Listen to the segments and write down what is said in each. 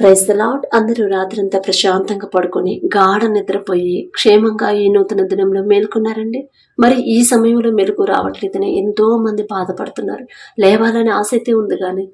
Praise lot అందరూ రాత్రంతా ప్రశాంతంగా పడుకొని గాఢ నిద్రపోయి క్షేమంగా ఈ నూతన దినంలో మేల్కొన్నారండి. మరి ఈ సమయంలో మెలకు రావట్లేదని ఎంతో మంది బాధపడుతున్నారు. లేవాలని ఆసక్తి ఉంది కానీ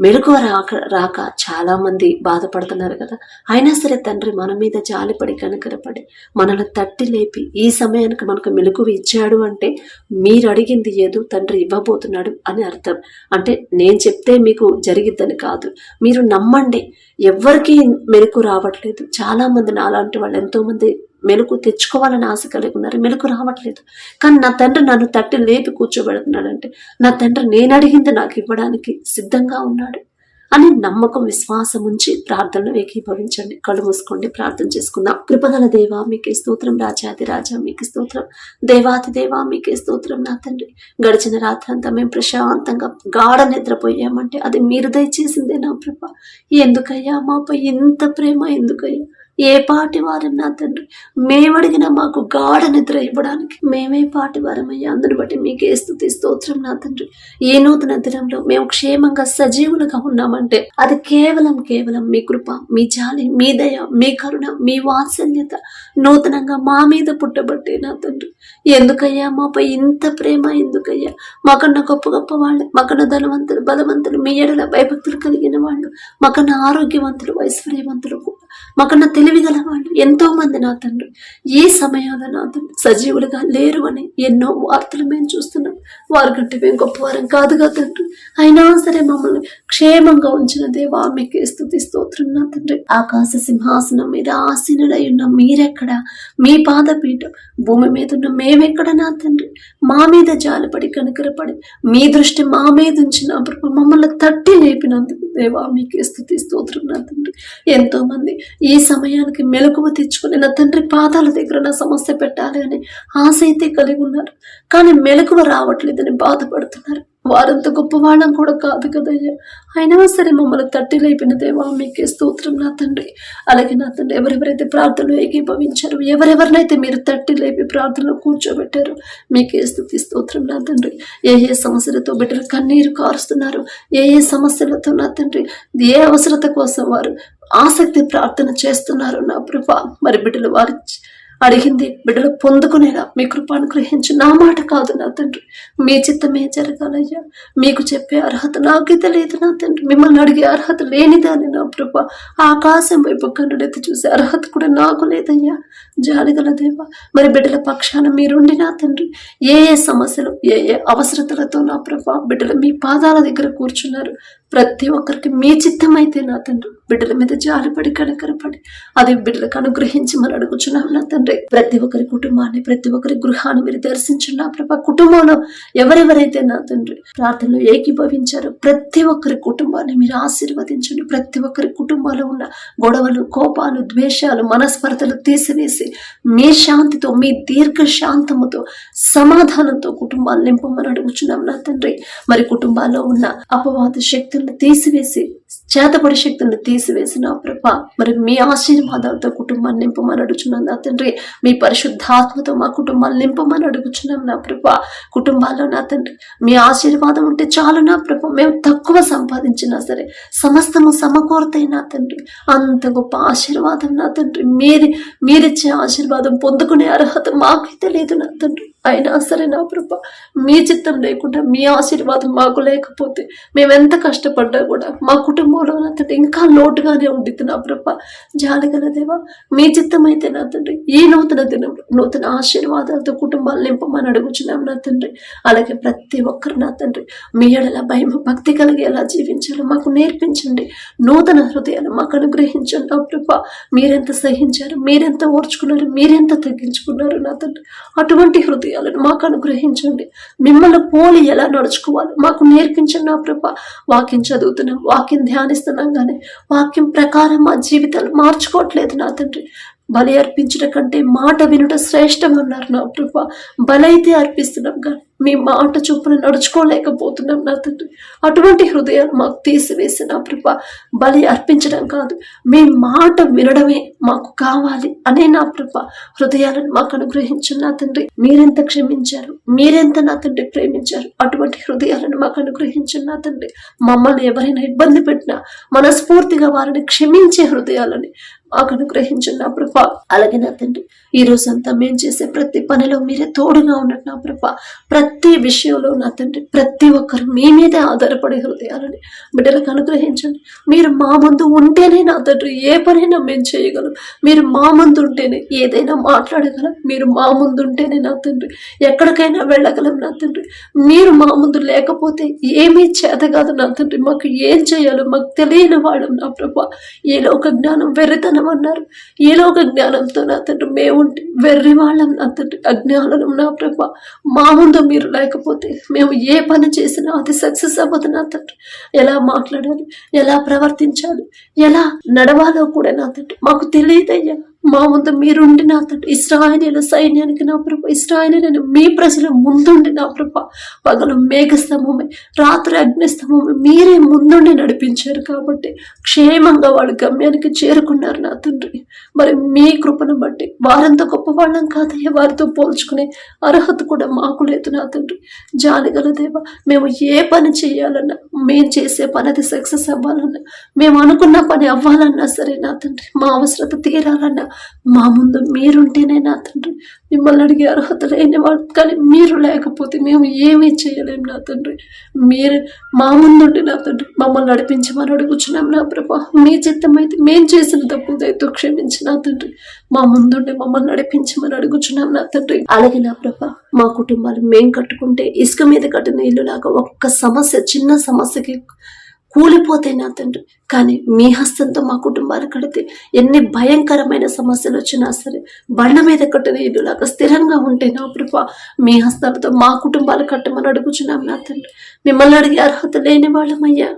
మెలకువ రాక రాక చాలా మంది బాధపడుతున్నారు కదా. అయినా సరే తండ్రి మన మీద జాలిపడి కనకరపడి మనల్ని తట్టి లేపి ఈ సమయానికి మనకు మెలకువ ఇచ్చాడు అంటే మీరు అడిగింది ఏదో తండ్రి ఇవ్వబోతున్నాడు అని అర్థం. అంటే నేను చెప్తే మీకు జరిగిద్దని కాదు. మీరు నమ్మండి ఎవ్వరికీ మెలకు రావట్లేదు. చాలా మంది నాలాంటి వాళ్ళు ఎంతో మంది మెలకు తెచ్చుకోవాలని ఆశ కలిగి ఉన్నారు. మెలకు రావట్లేదు. కానీ నా తండ్రి నన్ను తట్టి లేపి కూర్చోబెడుతున్నాడంటే నా తండ్రి నేను అడిగింది నాకు ఇవ్వడానికి సిద్ధంగా ఉన్నాడు అని నమ్మకం విశ్వాసం ఉంచి ప్రార్థనలు ఏకీభవించండి. కళ్ళు మూసుకోండి ప్రార్థన చేసుకుందాం. కృపగల దేవా మీకే స్తోత్రం. రాజాది రాజా మీకు స్తోత్రం. దేవాతి దేవా మీకే స్తోత్రం నా తండ్రి. గడిచిన రాత్రి అంతా మేము ప్రశాంతంగా గాఢ నిద్రపోయామంటే అది మీరు దయచేసిందే నా ప్రభ ఎందుకయ్యా మాపై ఇంత ప్రేమ? ఎందుకయ్యా? ఏ పాటి వారం నా తండ్రి మేమడిగిన మాకు గాఢ నిద్ర ఇవ్వడానికి మేమే పాటి వారమయ్యా. అందుని బట్టి మీకే స్థుతి స్తోత్రం నా తండ్రి. ఏ నూతన దినంలో మేము క్షేమంగా సజీవులుగా ఉన్నామంటే అది కేవలం కేవలం మీ కృప మీ జాలి మీ దయ మీ కరుణ మీ వాత్సల్యత నూతనంగా మా మీద పుట్టబట్టే నా తండ్రి. ఎందుకయ్యా? మాపై ఇంత ప్రేమ ఎందుకయ్యా? మాకన్నా గొప్ప గొప్ప వాళ్ళు మాకన్నా ధనవంతులు బలవంతులు మీ ఎడల భయభక్తులు కలిగిన వాళ్ళు మాకన్నా ఆరోగ్యవంతులు ఐశ్వర్యవంతులు మాకన్నా తెలివిగల ఎంతో మంది నా తండ్రి. ఏ సమయంలో నా తండ్రి సజీవులుగా లేరు అని ఎన్నో వార్తలు మేము చూస్తున్నాం. వారి కంటే మేము గొప్పవారం కాదుగా తండ్రి. అయినా సరే మమ్మల్ని క్షేమంగా ఉంచిన దేవా మీకు స్థుతి స్తోత్రం నా తండ్రి. ఆకాశ సింహాసనం మీద ఆసీనుడై ఉన్న మీరెక్కడ? మీ పాదపీఠం భూమి మీద ఉన్న మేమెక్కడ నా తండ్రి? మా మీద జాలిపడి కనుకరపడి మీ దృష్టి మా మీద ఉంచిన మమ్మల్ని తట్టి లేపినందుకు దేవా మీకు స్థుతి స్తోత్రం నా తండ్రి. ఎంతో మంది ఈ సమయానికి మెలకువ తెచ్చుకుని నా తండ్రి పాదాల దగ్గర నా సమస్య పెట్టాలి అని ఆశ అయితే కలిగి ఉన్నారు. కానీ మెలకువ రావట్లేదని బాధపడుతున్నారు. వారంత గొప్పవాళ్ళం కూడా కాదు కదయ్యా. అయినా సరే మమ్మల్ని తట్టి లేపిన దేవా మీకే స్తోత్రం నా తండ్రి. అలాగే నా తండ్రి ఎవరెవరైతే ప్రార్థనలు ఏకీభవించారు ఎవరెవరినైతే మీరు తట్టి లేపి ప్రార్థనలో కూర్చోబెట్టారు మీకే స్థుతి స్తోత్రం నా తండ్రి. ఏ ఏ సమస్యలతో బిడ్డలు కన్నీరు కారుస్తున్నారు ఏ ఏ సమస్యలతో నా తండ్రి ఏ అవసరత కోసం వారు ఆసక్తి ప్రార్థన చేస్తున్నారు నా ప్రభా. మరి బిడ్డలు వారి అడిగింది బిడ్డలు పొందుకునేలా మీ కృప అనుగ్రహించి నా మాట కాదు నా తండ్రి. మీ చిత్తమే జరగాలయ్యా. మీకు చెప్పే అర్హత నాకైతే లేదు నా తండ్రి. మిమ్మల్ని అడిగే అర్హత లేనిదాని నా కృప ఆకాశం వైపు కన్నుడెత్తి చూసే అర్హత కూడా నాకు లేదయ్యా. జాలిగల దేవ మరి బిడ్డల పక్షాన మీరుండి నా తండ్రి. ఏ ఏ సమస్యలు ఏ ఏ అవసరతలతో నా ప్రభ బిడ్డలు మీ పాదాల దగ్గర కూర్చున్నారు. ప్రతి ఒక్కరికి మీ చిత్తమైతే నా తండ్రి. బిడ్డల మీద జాలిపడి కనకరపడి అది బిడ్డలకు అనుగ్రహించి మనం అడుగుచున్నాం నా తండ్రి. ప్రతి ఒక్కరి కుటుంబాన్ని ప్రతి ఒక్కరి గృహాన్ని మీరు దర్శించండి. నా ప్రభా కుటుంబంలో ఎవరెవరైతే నా తండ్రి ప్రార్థనలో ఏకీభవించారో ప్రతి ఒక్కరి కుటుంబాన్ని మీరు ఆశీర్వదించండి. ప్రతి ఒక్కరి కుటుంబాల్లో ఉన్న గొడవలు కోపాలు ద్వేషాలు మనస్పర్ధలు తీసివేసి మీ శాంతితో మీ దీర్ఘ శాంతముతో సమాధానంతో కుటుంబాలు నింపమని అడుగుచున్నాం నా తండ్రి. మరి కుటుంబాల్లో ఉన్న అపవాద శక్తులను తీసివేసి చేతపడి శక్తులను తీసివేసి నా ప్రభ. మరి మీ ఆశీర్వాదాలతో కుటుంబాన్ని నింపమని అడుగుచున్నాం నా తండ్రి. మీ పరిశుద్ధాత్మతో మా కుటుంబాన్ని నింపమని అడుగుచున్నాం నా ప్రభ. కుటుంబాల్లో నా తండ్రి మీ ఆశీర్వాదం ఉంటే చాలు నా ప్రభ. మేము తక్కువ సంపాదించినా సరే సమస్తము సమకూరతాయి నా తండ్రి. అంత గొప్ప ఆశీర్వాదం నా తండ్రి. మీది మీరిచ్చే ఆశీర్వాదం పొందుకునే అర్హత మాకైతే లేదు నా తండ్రి. అయినా సరే నా ప్రభ మీ చిత్తం లేకుండా మీ ఆశీర్వాదం మాకు లేకపోతే మేము ఎంత కష్టపడ్డా కూడా మా కుటుంబంలో నా తండ్రి ఇంకా లోటుగానే ఉండిద్ది నా ప్రభ. జాలిగల దేవా మీ చిత్తం అయితే నా తండ్రి ఈ నూతన దినం నూతన ఆశీర్వాదాలతో కుటుంబాలు నింపమని అడుగుచున్నాం నా తండ్రి. అలాగే ప్రతి ఒక్కరు నా తండ్రి మీ ఎడల భయం భక్తి కలిగి ఎలా జీవించాలో మాకు నేర్పించండి. నూతన హృదయాలు మాకు అనుగ్రహించండి నా ప్రభ. మీరెంత సహించారు మీరెంత ఓర్చుకున్నారు మీరెంత తగ్గించుకున్నారు నా తండ్రి. అటువంటి హృదయం చేయాలని మాకు అనుగ్రహించండి. మిమ్మల్ని పోలి ఎలా నడుచుకోవాలి? మాకు నేర్పించండి నా ప్రభ. వాక్యం చదువుతున్నాం వాక్యం ధ్యానిస్తున్నాం కానీ వాక్యం ప్రకారం మా జీవితాలు మార్చుకోవట్లేదు నా తండ్రి. బలి అర్పించడం కంటే మాట వినుట శ్రేష్టం అన్నారు నా ప్రభ. బలైతే అర్పిస్తున్నాం కానీ మీ మాట చొప్పున నడుచుకోలేకపోతున్నాం నా తండ్రి. అటువంటి హృదయాలు మాకు తీసివేసి నా ప్రభ బలి అర్పించడం కాదు మీ మాట వినడమే మాకు కావాలి అనే నా ప్రభ హృదయాలను మాకు అనుగ్రహించు నా తండ్రి. మీరెంత క్షమించారు మీరెంత నా తండ్రి ప్రేమించారు అటువంటి హృదయాలను మాకు అనుగ్రహించు నా తండ్రి. మమ్మల్ని ఎవరైనా ఇబ్బంది పెట్టినా మనస్ఫూర్తిగా వారిని క్షమించే హృదయాలని మాకు అనుగ్రహించండి నా ప్రభ. అలాగే నా తండ్రి ఈ రోజంతా మేము చేసే ప్రతి పనిలో మీరే తోడుగా ఉన్నట్టు నా ప్రభ. ప్రతి విషయంలో నా తండ్రి ప్రతి ఒక్కరు మీ మీదే ఆధారపడే హృదయాలని బిడ్డలకు అనుగ్రహించండి. మీరు మా ముందు ఉంటేనే నా తండ్రి ఏ పనైనా మేము చేయగలం. మీరు మా ముందు ఉంటేనే ఏదైనా మాట్లాడగలం. మీరు మా ముందు ఉంటేనే నా తండ్రి ఎక్కడికైనా వెళ్ళగలం నా తండ్రి. మీరు మా ముందు లేకపోతే ఏమీ చేత కాదు నా తండ్రి. మాకు ఏం చేయాలో మాకు తెలియని వాళ్ళం నా ప్రభ. ఏ లోక జ్ఞానం వెర్రితనం అన్నారు ఈ లోక జ్ఞానంతో నా తండ్రి మేము ఉంటే వెర్రి వాళ్ళం నా తండ్రి అజ్ఞానం నా ప్రభ. మా ముందు మీరు లేకపోతే మేము ఏ పని చేసినా అది సక్సెస్ అవ్వదు నా తండ్రి ఎలా మాట్లాడాలి? ఎలా ప్రవర్తించాలి? ఎలా నడవాలో కూడా నా తండ్రి మాకు తెలియదయ్యా. మా ముందు మీరుండి నా తండ్రి ఇస్రాయలీల సైన్యానికి నా ప్రభ ఇస్రాయలీలను మీ ప్రజల ముందుండి నా ప్రభ. పగలు మేఘస్తంభమే రాత్రి అగ్నిస్తంభమే మీరే ముందుండి నడిపించారు కాబట్టి క్షేమంగా వాళ్ళ గమ్యానికి చేరుకున్నారు నా తండ్రి. మరి మీ కృపను బట్టి వారంత గొప్ప వాళ్ళం కాదయ్యా వారితో పోల్చుకునే అర్హత కూడా మాకు లేదు నా తండ్రి. జాలిగల దేవ మేము ఏ పని చేయాలన్నా మేము చేసే పని అది సక్సెస్ అవ్వాలన్నా మేము అనుకున్న పని అవ్వాలన్నా సరే నా తండ్రి మా అవసరత తీరాలన్నా మా ముందు మీరుంటేనే నా తండ్రి. మిమ్మల్ని అడిగే అర్హత లేని వాళ్ళు కానీ మీరు లేకపోతే మేము ఏమీ చేయలేం నా తండ్రి. మీరు మా ముందుండి నా తండ్రి. మమ్మల్ని నడిపించమని అడుగుచున్నాం నా ప్రభా. మీ చిత్తమైతే మేము చేసిన తప్పు దయతో క్షమించి నా తండ్రి. మా ముందుండి మమ్మల్ని నడిపించమని అడుగుచున్నాం నా తండ్రి. అలాగే నా ప్రభా మా కుటుంబాలు మేం కట్టుకుంటే ఇసుక మీద కట్టిన ఇల్లులాగా ఒక్క సమస్య చిన్న సమస్యకి కూలిపోతాయి నా తండ్రి. కానీ మీ హస్తంతో మా కుటుంబాలు కడితే ఎన్ని భయంకరమైన సమస్యలు వచ్చినా సరే బండ మీద కట్టిన ఇల్లులాగా స్థిరంగా ఉంటే నా ప్రభా మీ హస్తాలతో మా కుటుంబాలు కట్టమని అడుగుచున్నాం నా తండ్రి. మిమ్మల్ని అడిగే అర్హత లేని వాళ్ళమయ్యా.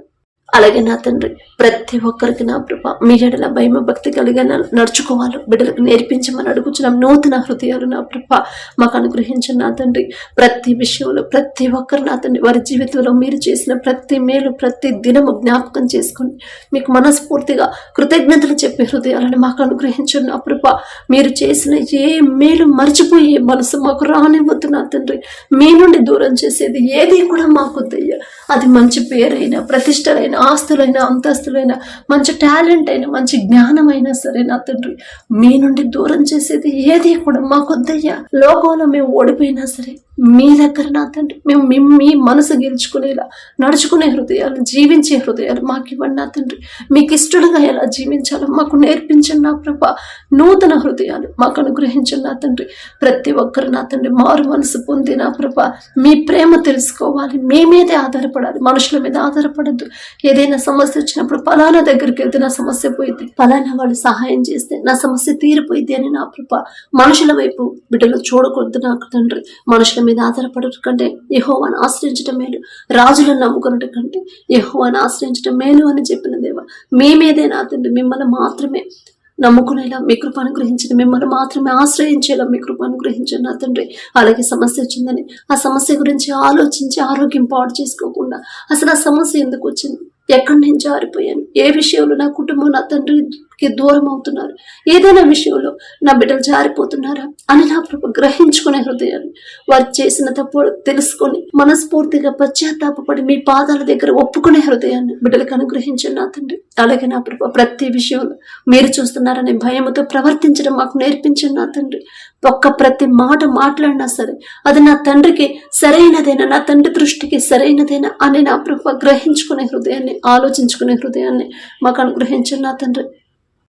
అలాగే నా తండ్రి ప్రతి ఒక్కరికి నా ప్రభా మీ ఎడల భయమ భక్తి కలిగి నడుచుకోవాలి బిడ్డలకు నేర్పించమని అడుగుచున్నాం. నూతన హృదయాలు నా ప్రభా మాకు అనుగ్రహించిన నా తండ్రి. ప్రతి విషయంలో ప్రతి ఒక్కరు నా తండ్రి వారి జీవితంలో మీరు చేసిన ప్రతి మేలు ప్రతి దినము జ్ఞాపకం చేసుకొని మీకు మనస్ఫూర్తిగా కృతజ్ఞతలు చెప్పే హృదయాలను మాకు అనుగ్రహించిన నా ప్రభా. మీరు చేసిన ఏ మేలు మర్చిపోయే మనసు మాకు రానివ్వద్దు నా తండ్రి. మీ నుండి దూరం చేసేది ఏది కూడా మాకు అది మంచి పేరైనా ప్రతిష్టలైన ఆస్తులైనా అంతస్తులైనా మంచి టాలెంట్ అయినా మంచి జ్ఞానం అయినా సరే నా తండ్రి మీ నుండి దూరం చేసేది ఏది కూడా మాకొద్దయ్యా లోకంలో మేము ఓడిపోయినా సరే మీ దగ్గర నా తండ్రి మేము మీ మీ మనసు గెలుచుకునేలా నడుచుకునే హృదయాలు జీవించే హృదయాలు మాకు ఇవ్వండి నా తండ్రి. మీకు ఇష్టడుగా ఎలా జీవించాలో మాకు నేర్పించండి నా ప్రభ. నూతన హృదయాలు మాకు అనుగ్రహించండి నా తండ్రి. ప్రతి ఒక్కరు నా తండ్రి మారు మనసు పొంది నా ప్రభ. మీ ప్రేమ తెలుసుకోవాలి మీ మీదే ఆధారపడాలి మనుషుల మీద ఆధారపడద్దు. ఏదైనా సమస్య వచ్చినప్పుడు పలానా దగ్గరికి వెళ్తే నా సమస్య పోయింది పలానా వాళ్ళు సహాయం చేస్తే నా సమస్య తీరిపోయింది అని నా కృప. మనుషుల వైపు బిడ్డలు చూడకూడదు నాకు తండ్రి. మనుషుల మీద ఆధారపడటం కంటే యహోవాను ఆశ్రయించడం మేలు. రాజులను నమ్ముకున్నట్టు కంటే యహోవాను ఆశ్రయించడం మేలు అని చెప్పిన దేవ మీ మీదే నా తండ్రి? మిమ్మల్ని మాత్రమే నమ్ముకునేలా మీ కృప అనుగ్రహించిన మిమ్మల్ని మాత్రమే ఆశ్రయించేలా మీ కృప అనుగ్రహించండి నా తండ్రి. అలాగే సమస్య వచ్చిందని ఆ సమస్య గురించి ఆలోచించి ఆరోగ్యం పాడు చేసుకోకుండా అసలు ఆ సమస్య ఎందుకు వచ్చింది? ఎక్కడి నుంచి జారిపోయాను ఏ విషయంలో నా కుటుంబం నా కి దూరం అవుతున్నారు ఏదైనా విషయంలో నా బిడ్డలు జారిపోతున్నారా? అని నా ప్రభు గ్రహించుకునే హృదయాన్ని వారు చేసిన తప్పు తెలుసుకొని మనస్ఫూర్తిగా పశ్చాత్తాపడి మీ పాదాల దగ్గర ఒప్పుకునే హృదయాన్ని బిడ్డలకు అనుగ్రహించండి నా తండ్రి. అలాగే నా ప్రభు ప్రతి విషయంలో మీరు చూస్తున్నారనే భయముతో ప్రవర్తించడం మాకు నేర్పించండి నా తండ్రి. ఒక్క ప్రతి మాట మాట్లాడినా సరే అది నా తండ్రికి సరైనదేనా? నా తండ్రి దృష్టికి సరైనదేనా? అని నా ప్రభు గ్రహించుకునే హృదయాన్ని ఆలోచించుకునే హృదయాన్ని మాకు అనుగ్రహించండి నా తండ్రి.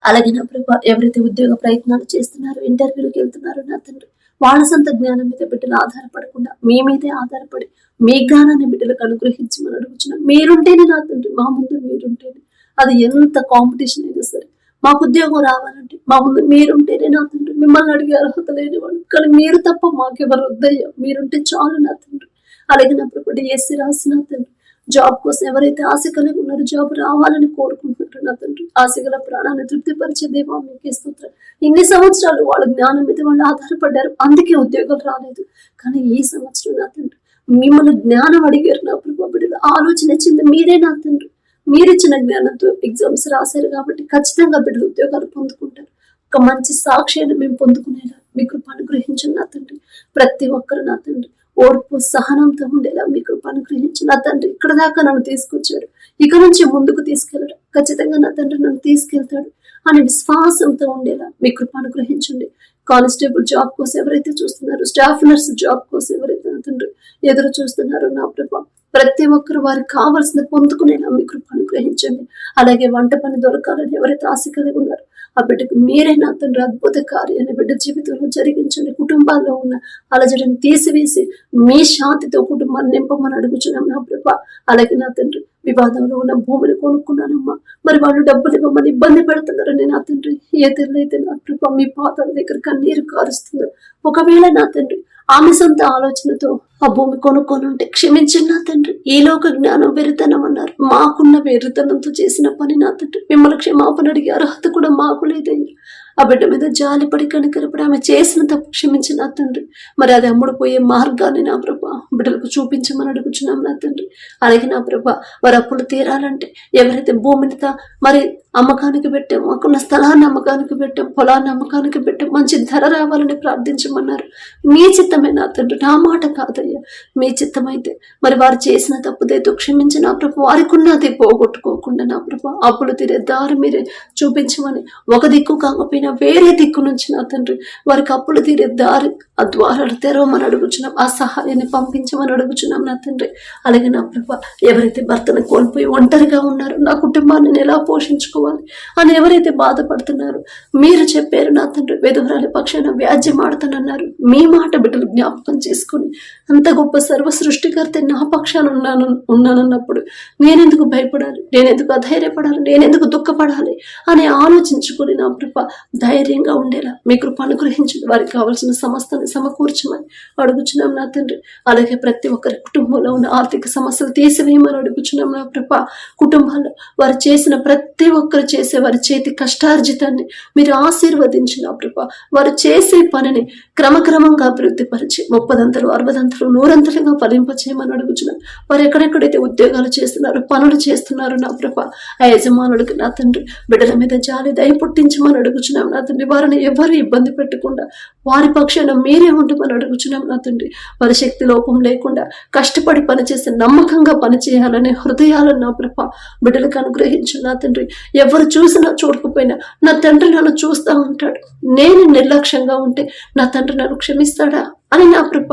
అలాగే నా ప్రభు ఎవరైతే ఉద్యోగ ప్రయత్నాలు చేస్తున్నారో ఇంటర్వ్యూలకు వెళ్తున్నారో నా తండ్రి వాళ్ళ సొంత జ్ఞానం మీద బిడ్డలు ఆధారపడకుండా మీ మీదే ఆధారపడి మీ జ్ఞానాన్ని బిడ్డలకు అనుగ్రహించమని అడుగుతున్నాం మీరుంటేనే నా తండ్రి మా ముందు మీరుంటేనే. అది ఎంత కాంపిటీషన్ అయినా సరే మాకు ఉద్యోగం రావాలంటే మా ముందు మీరుంటేనే నా తండ్రి. మిమ్మల్ని అడిగే అర్హత లేనివాడు. కానీ మీరు తప్ప మాకెవరు వద్దయ్యా. మీరుంటే చాలు నా తండ్రి. అలాగే నా ప్రభుత్వ ఎస్సీ రాసిన తండ్రి జాబ్ కోసం ఎవరైతే ఆశ కలిగి ఉన్నారో జాబ్ రావాలని కోరుకుంటున్నారు నా తండ్రి. ఆశ గల ప్రాణాన్ని తృప్తిపరిచే దేవా మీకే స్తోత్రం. ఇన్ని సంవత్సరాలు వాళ్ళ జ్ఞానం మీద వాళ్ళు ఆధారపడ్డారు. అందుకే ఉద్యోగం రాలేదు. కానీ ఈ సంవత్సరం నా తండ్రి మిమ్మల్ని జ్ఞానం అడిగారు నా ప్రభా. బిడ్డలు ఆలోచన ఇచ్చింది మీరే నా తండ్రి. మీరిచ్చిన జ్ఞానంతో ఎగ్జామ్స్ రాశారు కాబట్టి ఖచ్చితంగా బిడ్డలు ఉద్యోగాలు పొందుకుంటారు. ఒక మంచి సాక్ష్యాన్ని మేము పొందుకునేలా మీ కృప అనుగ్రహించండి నా తండ్రి. ప్రతి ఒక్కరు నా తండ్రి. ఓర్పు సహనంతో ఉండేలా మీ కృప అనుగ్రహించి నా తండ్రి ఇక్కడ దాకా నన్ను తీసుకొచ్చాడు. ఇక నుంచి ముందుకు తీసుకెళ్ళడు. ఖచ్చితంగా నా తండ్రి నన్ను తీసుకెళ్తాడు. అనే విశ్వాసంతో ఉండేలా మీ కృప అనుగ్రహించండి. కానిస్టేబుల్ జాబ్ కోసం ఎవరైతే చూస్తున్నారు స్టాఫ్ నర్స్ జాబ్ కోసం ఎవరైతే నా తండ్రి ఎదురు చూస్తున్నారో నా ప్రభా ప్రతి ఒక్కరు వారికి కావాల్సిన పొందుకునేలా మీ కృప అనుగ్రహించండి. అలాగే వంట పని దొరకాలని ఎవరైతే ఆశ కలిగి ఉన్నారో ఆ బిడ్డకు మీరే నా తండ్రి అద్భుత కార్యాన్ని బిడ్డ జీవితంలో జరిగించండి. కుటుంబాల్లో ఉన్న అలజడిని తీసివేసి మీ శాంతితో కుటుంబాన్ని నింపమని అడుగుచున్నాం నా ప్రభా. అలాగే నా తండ్రి వివాదంలో ఉన్న భూమిని కొనుక్కున్నానమ్మా. మరి వాళ్ళు డబ్బులు ఇవ్వమని ఇబ్బంది పెడుతున్నారని నా తండ్రి ఏ తెల్లైతే నా ప్రభా మీ పాదాల దగ్గర కన్నీరు కారుస్తుందో. ఒకవేళ నా తండ్రి ఆమె సొంత ఆలోచనతో ఆ భూమి కొనుక్కొని క్షమించిన క్షమించండి నా తండ్రి. ఈ లోక జ్ఞానం వెరితనం అన్నారు. మాకున్న వెరితనంతో చేసిన పని నా తండ్రి. మిమ్మల్ని క్షమాపణ అడిగే అర్హత కూడా మాకు లేదయ్యా. ఆ బిడ్డ మీద జాలిపడి కనికరపడి ఆమె చేసిన తప్పు క్షమించి నా తండ్రి. మరి అది అమ్ముడు పోయే మార్గాన్ని నా ప్రభా. బిడ్డలకు చూపించమని అడుగుచున్నాం నా తండ్రి. అలాగే నా ప్రభా వారి అప్పులు తీరాలంటే ఎవరైతే భూమిని మరి అమ్మకానికి పెట్టాం మాకున్న స్థలాన్ని అమ్మకానికి పెట్టాం పొలాన్ని అమ్మకానికి పెట్టాం మంచి ధర రావాలని ప్రార్థించమన్నారు. మీ చిత్తమే నా తండ్రి నా మాట కాదయ్యా. మీ చిత్తమైతే మరి వారు చేసిన తప్పుదైతే క్షమించి నా ప్రభు వారికి ఉన్నది పోగొట్టుకోకుండా నా ప్రభు అప్పులు తీరే దారి మీరే చూపించమని ఒక దిక్కు కాకపోయినా వేరే దిక్కు నుంచి నా తండ్రి వారికి అప్పులు తీరే దారి ఆ ద్వారాలు తెరవమని అడుగుచున్నాం ఆ సహాయాన్ని పంపించమని అడుగుచున్నాం నా తండ్రి. అలాగే నా ప్రభు ఎవరైతే భర్తను కోల్పోయి ఒంటరిగా ఉన్నారో నా కుటుంబాన్ని ఎలా పోషించుకో పోషించుకోవాలి అని ఎవరైతే బాధపడుతున్నారో మీరు చెప్పారు నా తండ్రి వెధవరాలి పక్షాన వ్యాజ్యం ఆడుతానన్నారు. మీ మాట బిడ్డలు జ్ఞాపకం చేసుకొని అంత గొప్ప సర్వ సృష్టికర్త నా పక్షాన ఉన్నాను ఉన్నానన్నప్పుడు నేనెందుకు భయపడాలి? నేనెందుకు అధైర్యపడాలి? నేనెందుకు దుఃఖపడాలి? అని ఆలోచించుకొని నా కృప ధైర్యంగా ఉండేలా మీ కృప అనుగ్రహించండి. వారికి కావాల్సిన సమస్తని సమకూర్చమని అడుగుచున్నాం నా తండ్రి. అలాగే ప్రతి ఒక్కరి కుటుంబంలో ఉన్న ఆర్థిక సమస్యలు తీసివేయమని అడుగుచున్నాం నా కృప. కుటుంబాల్లో వారు చేసిన ప్రతి ఒక్కరు చేసే వారి చేతి కష్టార్జితాన్ని మీరు ఆశీర్వదించిన ప్రభా. వారు చేసే పనిని క్రమక్రమంగా అభివృద్ధి పరిచి ముప్పదంతలు అరవదంతలు నూరంతలుగా ఫలింపచేయమని అడుగుచున్నాను వారు ఎక్కడెక్కడైతే ఉద్యోగాలు చేస్తున్నారో పనులు చేస్తున్నారు నా ప్రభా ఆ యజమానుడికి నా తండ్రి బిడ్డల మీద జాలి దయ పుట్టించమని అడుగుచున్నాం నా తండ్రి. వారిని ఎవరు ఇబ్బంది పెట్టకుండా వారి పక్షాన మీరే ఉండమని అడుగుచున్నాం నా తండ్రి. వారి శక్తి లోపం లేకుండా కష్టపడి పనిచేసి నమ్మకంగా పనిచేయాలనే హృదయాలను నా ప్రభ బిడ్డలకు అనుగ్రహించు నా తండ్రి. ఎవరు చూసినా చూడకపోయినా నా తండ్రి నన్ను చూస్తూ ఉంటాడు. నేను నిర్లక్ష్యంగా ఉంటే నా తండ్రి నన్ను క్షమిస్తాడా అని నా కృప.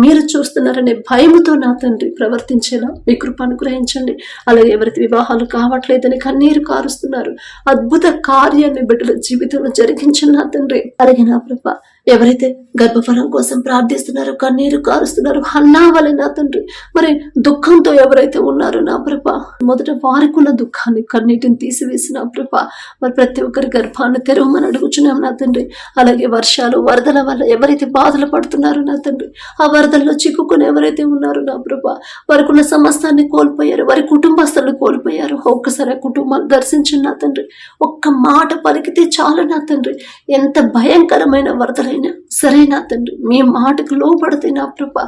మీరు చూస్తున్నారనే భయముతో నా తండ్రి ప్రవర్తించేలా మీ కృప అనుగ్రహించండి. అలాగే ఎవరికి వివాహాలు కావట్లేదని కన్నీరు కారుస్తున్నారు. అద్భుత కార్యాన్ని బిడ్డల జీవితంలో జరిగించిన నా తండ్రి. అలాగే నా కృప. ఎవరైతే గర్భఫలం కోసం ప్రార్థిస్తున్నారో కన్నీరు కారుస్తున్నారో అన్నా వలె నా తండ్రి. మరి దుఃఖంతో ఎవరైతే ఉన్నారో నా ప్రభ మొదట వారికి ఉన్న దుఃఖాన్ని కన్నీటిని తీసివేసి నా ప్రభ మరి ప్రతి ఒక్కరి గర్భాన్ని తెరవమని అడుగుచున్నాం నా తండ్రి. అలాగే వర్షాలు వరదల వల్ల ఎవరైతే బాధలు పడుతున్నారో నా తండ్రి ఆ వరదల్లో చిక్కుకుని ఎవరైతే ఉన్నారో నా ప్రభ వారికి ఉన్న సమస్తాన్ని కోల్పోయారు వారి కుటుంబస్తులు కోల్పోయారు. ఒక్కసారి ఆ కుటుంబాన్ని దర్శించు నా తండ్రి. ఒక్క మాట పలికితే చాలు నా తండ్రి. ఎంత భయంకరమైన వరదలు సరే నా తండ్రి మీ మాటకు లోపడితే నా ప్రభ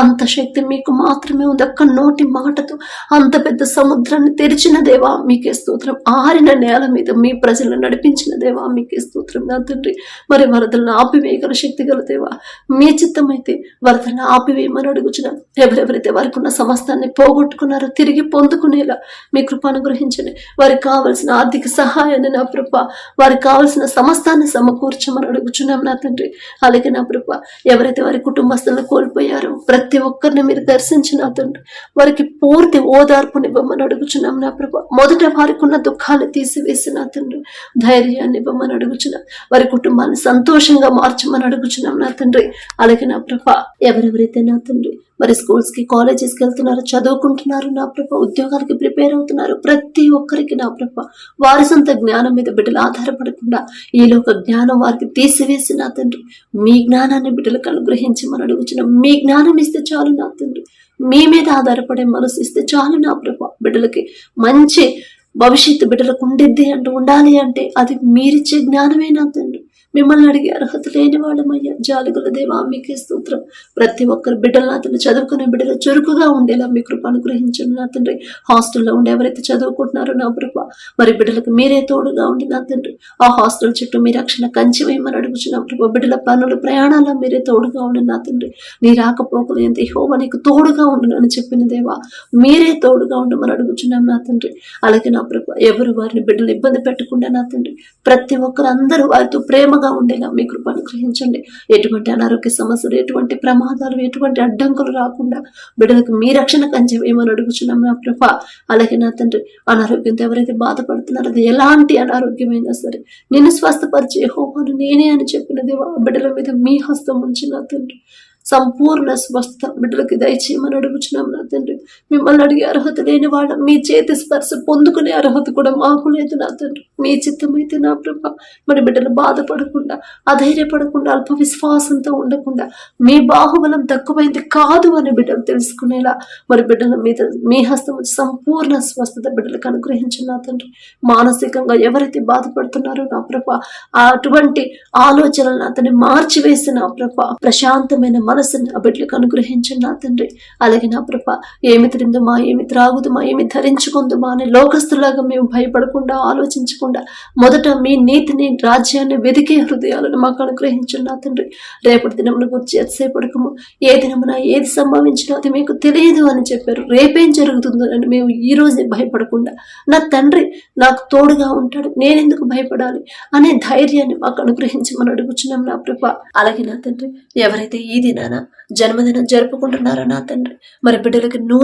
అంత శక్తి మీకు మాత్రమే ఉంది. ఒక్క నోటి మాటతో అంత పెద్ద సముద్రాన్ని తెరిచిన దేవా మీకే స్తోత్రం. ఆరిన నేల మీద మీ ప్రజలను నడిపించిన దేవా మీకే స్తోత్రం. నా తండ్రి మరి వరదలను ఆపివేయగల శక్తి గల దేవా మీ చిత్తమైతే వరదలను ఆపివేయమని అడుగుచున్న. ఎవరెవరైతే వారికి ఉన్న సమస్తాన్ని పోగొట్టుకున్నారో తిరిగి పొందుకునేలా మీ కృపను గ్రహించండి వారికి కావలసిన ఆర్థిక సహాయాన్ని నా ప్రభ వారికి కావలసిన సమస్తాన్ని సమకూర్చమని అడుగుచున్నాం నా తండ్రి. అలాగే నా కృప ఎవరైతే వారి కుటుంబస్తులను కోల్పోయారో ప్రతి ఒక్కరిని మీరు దర్శించిన తండ్రి వారికి పూర్తి ఓదార్పునివ్వమని అడుగుచున్నాం నా ప్రభ. మొదట వారికి ఉన్న దుఃఖాన్ని తీసివేసిన తండ్రి ధైర్యాన్ని ఇవ్వమని అడుగుచున్నాం. వారి కుటుంబాన్ని సంతోషంగా మార్చమని అడుగుచున్నాం నా తండ్రి. అలాగే నా ప్రభ ఎవరెవరైతే నా తండ్రి మరి స్కూల్స్కి కాలేజెస్కి వెళ్తున్నారు చదువుకుంటున్నారు నా ప్రభ ఉద్యోగాలకి ప్రిపేర్ అవుతున్నారు. ప్రతి ఒక్కరికి నా ప్రభ వారి సొంత జ్ఞానం మీద బిడ్డలు ఆధారపడకుండా ఈలోక జ్ఞానం వారికి తీసివేసి నా తండ్రి. మీ జ్ఞానాన్ని బిడ్డలకు అనుగ్రహించమని అడుగుచిన మీ జ్ఞానం ఇస్తే చాలు నా తండ్రి. మీ మీద ఆధారపడే మనసు ఇస్తే చాలు నా ప్రభ. బిడ్డలకి మంచి భవిష్యత్తు బిడ్డలకు ఉండిద్ది అంటూ ఉండాలి అంటే అది మీరిచ్చే జ్ఞానమే నా తండ్రి. మిమ్మల్ని అడిగే అర్హత లేని వాళ్ళమయ్యా. జాలిగుల దేవా మీకే స్తోత్రం. ప్రతి ఒక్కరు బిడ్డలు నా తండ్రి చదువుకునే బిడ్డలు చురుకుగా ఉండేలా మీ కృప అనుగ్రహించండి నా తండ్రి. హాస్టల్లో ఉండి ఎవరైతే చదువుకుంటున్నారో నా కృప. మరి బిడ్డలకు మీరే తోడుగా ఉండి నా తండ్రి. ఆ హాస్టల్ చుట్టూ మీ రక్షణ కంచి వేయమని అడుగుచున్న. కృప బిడ్డల పనులు ప్రయాణాల్లో మీరే తోడుగా ఉండి నా తండ్రి. నీ రాకపోకలు ఎంత హోమ నీకు తోడుగా ఉండు అని చెప్పిన దేవా మీరే తోడుగా ఉండమని అడుగుచున్నాం నా తండ్రి. అలాగే నా ప్రభు ఎవరు వారిని బిడ్డలు ఇబ్బంది పెట్టకుండా నా తండ్రి. ప్రతి ఒక్కరు అందరూ వారితో ప్రేమగా ఉండేలా మీ కృపను గ్రహించండి ఎటువంటి అనారోగ్య సమస్యలు ఎటువంటి ప్రమాదాలు ఎటువంటి అడ్డంకులు రాకుండా బిడ్డలకు మీ రక్షణ కంచె ఏమని అడుగుచున్నాం నా ప్రభ అలాగే నా తండ్రి అనారోగ్యంతో ఎవరైతే బాధపడుతున్నారో అది ఎలాంటి అనారోగ్యమైనా సరే నేను స్వస్థపరిచే హోమాను నేనే అని చెప్పిన దేవా బిడ్డల మీద మీ హస్తం ఉంచి నా తండ్రి. సంపూర్ణ స్వస్థ బిడ్డలకి దయచేయమని అడుగుచున్నాం నా తండ్రి. మిమ్మల్ని అడిగే అర్హత లేని వాళ్ళం మీ చేతి స్పర్శ పొందుకునే అర్హత కూడా మాకు లేదు నా తండ్రి. మీ చిత్తమైతే నా ప్రభ. మరి బిడ్డలు బాధపడకుండా అధైర్యపడకుండా అల్ప విశ్వాసంతో ఉండకుండా మీ బాహుబలం తక్కువైంది కాదు అని బిడ్డలు తెలుసుకునేలా మరి బిడ్డల మీద మీ హస్తం వచ్చి సంపూర్ణ స్వస్థత బిడ్డలకు అనుగ్రహించిన నా తండ్రి. మానసికంగా ఎవరైతే బాధపడుతున్నారో నా ప్రభ అటువంటి ఆలోచనలను అతన్ని మార్చివేసిన నా ప్రభ ప్రశాంతమైన మనసుని ఆ బిడ్డలకు అనుగ్రహించిన నా తండ్రి. అలాగే నా ప్రభ ఏమి తిందుమా ఏమి త్రాగుదుమా ఏమి ధరించుకుందుమా అనే లోకస్తులాగా మేము భయపడకుండా ఆలోచించకుండా మొదట మీ నీతిని రాజ్యాన్ని వెదికే హృదయాలను మాకు అనుగ్రహించిన నా తండ్రి. రేపటి దినమును గురించి ఎంతసేపడకము ఏ దినమున ఏది సంభవించినా అది మీకు తెలియదు అని చెప్పారు. రేపేం జరుగుతుందో అని మేము ఈ రోజే భయపడకుండా. నా తండ్రి నాకు తోడుగా ఉంటాడు నేనెందుకు భయపడాలి అనే ధైర్యాన్ని మాకు అనుగ్రహించమని అడుగుచున్నాం నా ప్రభ. అలాగే నా తండ్రి ఎవరైతే ఈ దినాన జన్మదినం జరుపుకుంటున్నారో నా తండ్రి మరి బిడ్డలకి నూతన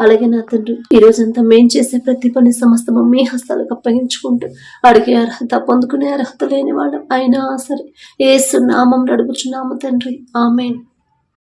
అలాగే నా తండ్రి ఈ రోజంతా మేం చేసే ప్రతి పని సమస్తము మీ హస్తాలకు అప్పగించుకుంటూ అడిగే అర్హత పొందుకునే అర్హత లేని వాళ్ళం. అయినా సరే ఏసు నామం అడుగుచున్నాము తండ్రి. ఆమెన్.